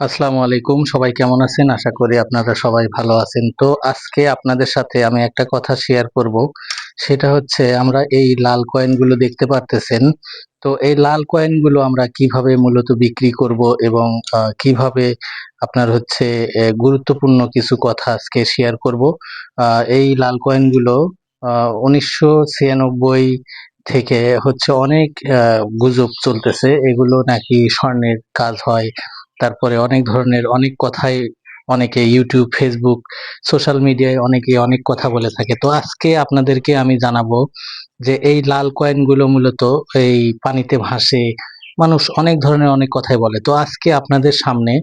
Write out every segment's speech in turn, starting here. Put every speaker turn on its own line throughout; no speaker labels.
আসসালামু আলাইকুম। সবাই কেমন আছেন? আশা করি আপনারা সবাই ভালো আছেন। তো আজকে আপনাদের সাথে আমি একটা কথা শেয়ার করব। সেটা হচ্ছে আমরা এই লাল কয়েনগুলো দেখতে পারতেছেন। তো এই লাল কয়েনগুলো আমরা কীভাবে মূলত বিক্রি করব এবং কীভাবে আপনার হচ্ছে গুরুত্বপূর্ণ কিছু কথা আজকে শেয়ার করব। এই লাল কয়েনগুলো উনিশশো ছিয়ানব্বই থেকে হচ্ছে অনেক গুজব চলতেছে। এগুলো নাকি স্বর্ণের কাজ হয়। তারপরে অনেক ধরনের অনেক কথাই অনেকে ইউটিউব ফেসবুক সোশ্যাল মিডিয়ায় অনেকে অনেক কথা বলে থাকে। তো আজকে আপনাদেরকে আমি জানাব যে এই লাল কয়েনগুলো মূলত এই পানিতে ভাসে, মানুষ অনেক ধরনের অনেক কথাই বলে। তো আজকে আপনাদের সামনে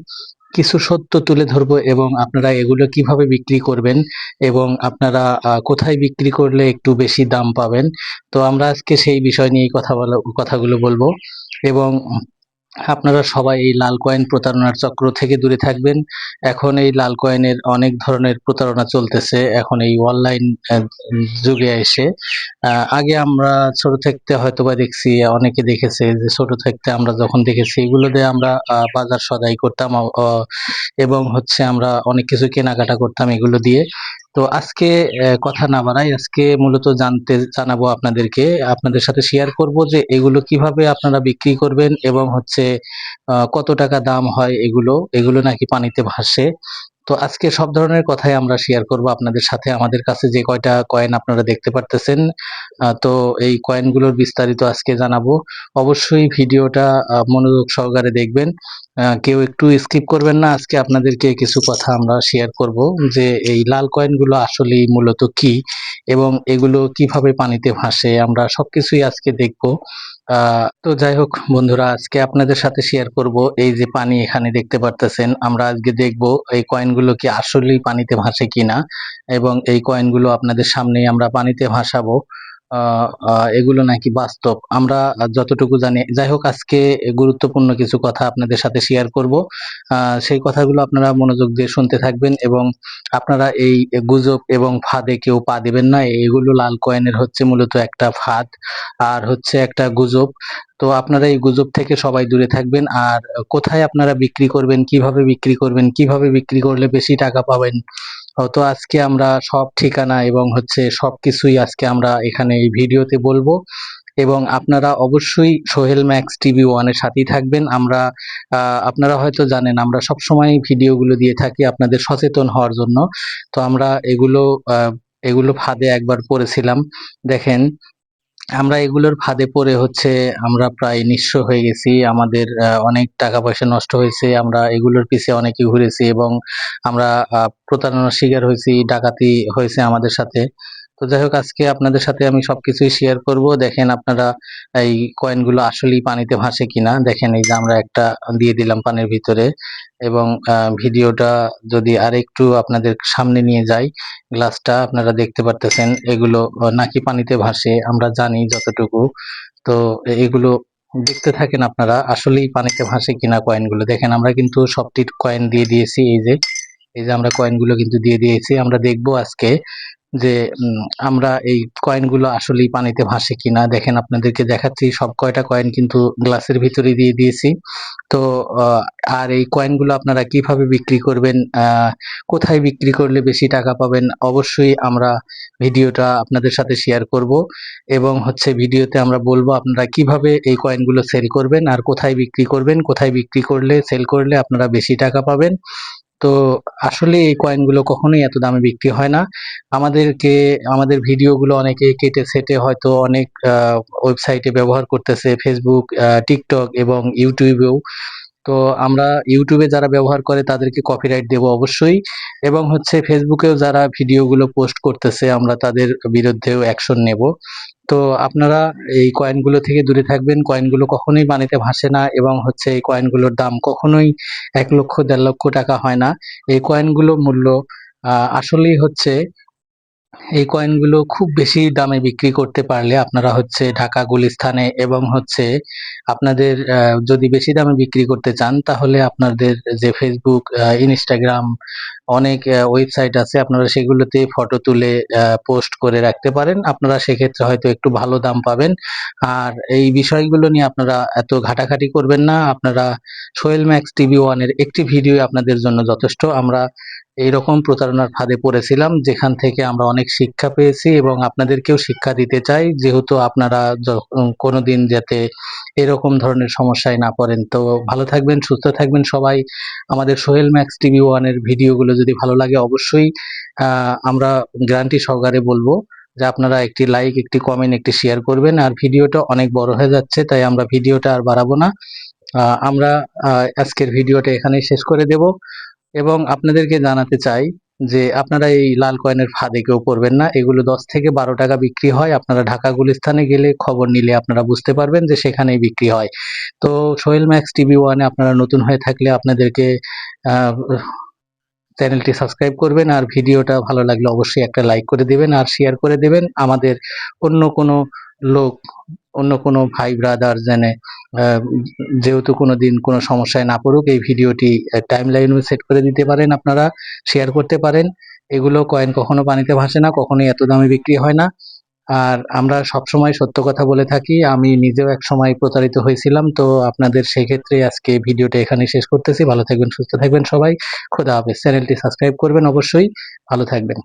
কিছু সত্য তুলে ধরবো এবং আপনারা এগুলো কীভাবে বিক্রি করবেন এবং আপনারা কোথায় বিক্রি করলে একটু বেশি দাম পাবেন। তো আমরা আজকে সেই বিষয় নিয়ে কথা বলা, কথাগুলো বলব এবং আপনারা সবাই এই লাল কয়েন প্রতারণার চক্র থেকে দূরে থাকবেন। এখন এই লাল কয়েনের অনেক ধরনের প্রতারণা চলতেছে, এখন এই অনলাইন যুগে এসে। আগে আমরা ছোট থাকতে হয়তো বা দেখছি, অনেকে দেখেছে যে ছোট থাকতে আমরা যখন দেখেছি, এগুলো দিয়ে আমরা বাজার সদাই করতাম এবং হচ্ছে আমরা অনেক কিছু কেনাকাটা করতাম এগুলো দিয়ে। তো আজকে কথা না বাড়াই আজকে মূলত জানতে জানাব আপনাদেরকে, আপনাদের সাথে শেয়ার করব যে এগুলো কীভাবে আপনারা বিক্রি করবেন এবং হচ্ছে কত টাকা দাম হয় এগুলো এগুলো নাকি পানিতে ভাসে। তো আজকে সব ধরনের কথাই আমরা শেয়ার করব আপনাদের সাথে। আমাদের কাছে যে কয়টা কয়েন আপনারা দেখতে পারতেছেন তো এই কয়েনগুলোর বিস্তারিত আজকে জানাব। অবশ্যই ভিডিওটা মনোযোগ সহকারে দেখবেন। কেউ একটু স্কিপ করবেন না। আজকে আপনাদেরকে কিছু কথা আমরা শেয়ার করব যে এই লাল কয়েনগুলো আসলে মূলত কি এবং এগুলো কীভাবে পানিতে ভাসে, আমরা সবকিছুই আজকে দেখব। তো যাই হোক বন্ধুরা, আজকে আপনাদের সাথে শেয়ার করব এই যে পানি এখানে দেখতে পারতেছেন। আমরা আজকে দেখব এই কয়েনগুলো কি আসলেই পানিতে ভাসে কিনা এবং এই কয়েনগুলো আপনাদের সামনেই আমরা পানিতে ভাসাবো। এগুলো নাকি বাস্তব? আমরা যতটুকু জানি, যাই হোক, আজকে গুরুত্বপূর্ণ কিছু কথা আপনাদের সাথে শেয়ার করব। সেই কথাগুলো আপনারা মনোযোগ দিয়ে শুনতে থাকবেন এবং আপনারা এই গুজব এবং ফাঁদে কেউ পা দিবেন না। এগুলো লাল কয়েনের হচ্ছে মূলত একটা ফাঁদ আর হচ্ছে একটা গুজব। তো আপনারা এই গুজব থেকে সবাই দূরে থাকবেন। আর কোথায় আপনারা বিক্রি করবেন, কীভাবে বিক্রি করবেন, কীভাবে বিক্রি করলে বেশি টাকা পাবেন তো আজকে আমরা সব ঠিকানা এবং হচ্ছে সব কিছুই আজকে আমরা এখানে এই ভিডিওতে বলব। এবং আপনারা অবশ্যই সোহেল ম্যাক্স টিভি ওয়ানের সাথেই থাকবেন। আমরা আপনারা হয়তো জানেন আমরা সব সময় ভিডিওগুলো দিয়ে থাকি আপনাদের সচেতন হওয়ার জন্য। তো আমরা এগুলো এগুলো ফাঁদে একবার পড়েছিলাম। দেখেন আমরা এগুলোর ফাঁদে পড়ে হচ্ছে আমরা প্রায় নিঃস্ব হয়ে গেছি। আমাদের অনেক টাকা পয়সা নষ্ট হয়েছে। আমরা এগুলোর পিছে অনেকে ঘুরেছি এবং আমরা প্রতারণার শিকার হয়েছি, ডাকাতি হয়েছে আমাদের সাথে। তো যাই হোক, আজকে আপনাদের সাথে আমি সবকিছুই শেয়ার করব। দেখেন আপনারা এই কয়েনগুলো আসলেই পানিতে ভাসে কিনা। দেখেন এই যে আমরা একটা দিয়ে দিলাম পানির ভিতরে। এবং ভিডিওটা যদি আরেকটু আপনাদের সামনে নিয়ে যাই গ্লাসটা আপনারা দেখতে পারতেছেন, এগুলো নাকি পানিতে ভাসে, আমরা জানি যতটুকু। তো এগুলো দেখতে থাকেন আপনারা, আসলেই পানিতে ভাসে কিনা কয়েনগুলো দেখেন আমরা কিন্তু সবটি কয়েন দিয়ে দিয়েছি, এই যে এই যে আমরা কয়েনগুলো কিন্তু দিয়ে দিয়েছি। আমরা দেখব আজকে যে আমরা এই কয়েনগুলো আসলেই পানিতে ভাসে কিনা, দেখেন আপনাদেরকে দেখাচ্ছি সব কয়টা কয়েন কিন্তু গ্লাসের ভিতরে দিয়ে দিয়েছি। তো আর এই কয়েনগুলো আপনারা কীভাবে বিক্রি করবেন কোথায় বিক্রি করলে বেশি টাকা পাবেন, অবশ্যই আমরা ভিডিওটা আপনাদের সাথে শেয়ার করব এবং হচ্ছে ভিডিওতে আমরা বলব আপনারা কীভাবে এই কয়েনগুলো সেল করবেন আর কোথায় বিক্রি করবেন, কোথায় বিক্রি করলে সেল করলে আপনারা বেশি টাকা পাবেন। তো আসলে এই কয়েনগুলো কখনোই এত দামে বিক্রি হয় না। আমাদেরকে, আমাদের ভিডিওগুলো অনেকে কেটে সেটে হয়তো অনেক ওয়েবসাইটে ব্যবহার করতেছে ফেসবুক টিকটক এবং ইউটিউবেও তো আমরা ইউটিউবে যারা ব্যবহার করে তাদেরকে কপিরাইট দেব অবশ্যই। এবং হচ্ছে ফেসবুকেও যারা ভিডিওগুলো পোস্ট করতেছে, আমরা তাদের বিরুদ্ধেও অ্যাকশন নেব। তো আপনারা এই কয়েনগুলো থেকে দূরে থাকবেন। কয়েনগুলো কখনোই পানিতে ভাসে না এবং হচ্ছে এই কয়েনগুলোর দাম কখনোই এক লক্ষ, দেড় লক্ষ টাকা হয় না। এই কয়েনগুলো মূল্য আসলেই হচ্ছে এই কয়েনগুলো খুব বেশি দামে বিক্রি করতে পারলে আপনারা হচ্ছে ঢাকা, গুলিস্তানে এবং হচ্ছে আপনাদের যদি বেশি দামে বিক্রি করতে চান, তাহলে আপনাদের যে ফেসবুক ইনস্টাগ্রাম অনেক ওয়েবসাইট আছে, আপনারা সেগুলোতে ফটো তুলে পোস্ট করে রাখতে পারেন। আপনারা সেক্ষেত্রে হয়তো একটু ভালো দাম পাবেন। আর এই বিষয়গুলো নিয়ে আপনারা এত ঘাটাঘাটি করবেন না। আপনারা সোহেল ম্যাক্স টিভি ওয়ানের একটি ভিডিও আপনাদের জন্য যথেষ্ট। আমরা এইরকম প্রতারণার ফাঁদে পড়েছিলাম যেখান থেকে আমরা অনেক শিক্ষা পেয়েছি এবং আপনাদেরকেও শিক্ষা দিতে চাই। যেহেতু আপনারা উম, কোনোদিন যাতে এরকম ধরনের সমস্যায় না পড়েন। তো ভালো থাকবেন সুস্থ থাকবেন সবাই। আমাদের সোহেল ম্যাক্স টিভি ওয়ানের ভিডিওগুলো যদি ভালো লাগে অবশ্যই আমরা গ্যারান্টি সহকারে বলব যে আপনারা একটি লাইক একটি কমেন্ট একটি শেয়ার করবেন। আর ভিডিওটা অনেক বড় হয়ে যাচ্ছে তাই আমরা ভিডিওটা আর বাড়াবো না। আমরা আজকের ভিডিওটা এখানেই শেষ করে দেব। এবং আপনাদেরকে জানাতে চাই যে আপনারা এই লাল কয়েনের ফাঁদে কেউ পড়বেন না। এগুলো দশ থেকে বারো টাকা বিক্রি হয়। আপনারা ঢাকা গুলিস্তানে গেলে খবর নিলে আপনারা বুঝতে পারবেন যে সেখানেই বিক্রি হয়। তো সোহেল ম্যাক্স টিভি ওয়ানে আপনারা নতুন হয়ে থাকলে আপনাদেরকে চ্যানেলটি সাবস্ক্রাইব করবেন আর ভিডিওটা ভালো লাগলে অবশ্যই একটা লাইক করে দিবেন আর শেয়ার করে দেবেন। আমাদের অন্য কোনো লোক অন্য কোনো ভাই ব্রাদার জেনে যেহেতু কোনো দিন কোনো সমস্যায় না পড়ুক, এই ভিডিওটি টাইম লাইনে সেট করে দিতে পারেন আপনারা শেয়ার করতে পারেন। এগুলো কয়েন কখনো পানিতে ভাসে না, কখনোই এত দামে বিক্রি হয় না। আর আমরা সবসময় সত্য কথা বলে থাকি, আমি নিজেও এক সময় প্রতারিত হয়েছিলাম, তো আপনাদের সেই ক্ষেত্রে আজকে ভিডিওটা এখানে শেষ করতেছি। ভালো থাকবেন, সুস্থ থাকবেন সবাই। খোদা হাফেজ। চ্যানেলটি সাবস্ক্রাইব করবেন অবশ্যই। ভালো থাকবেন।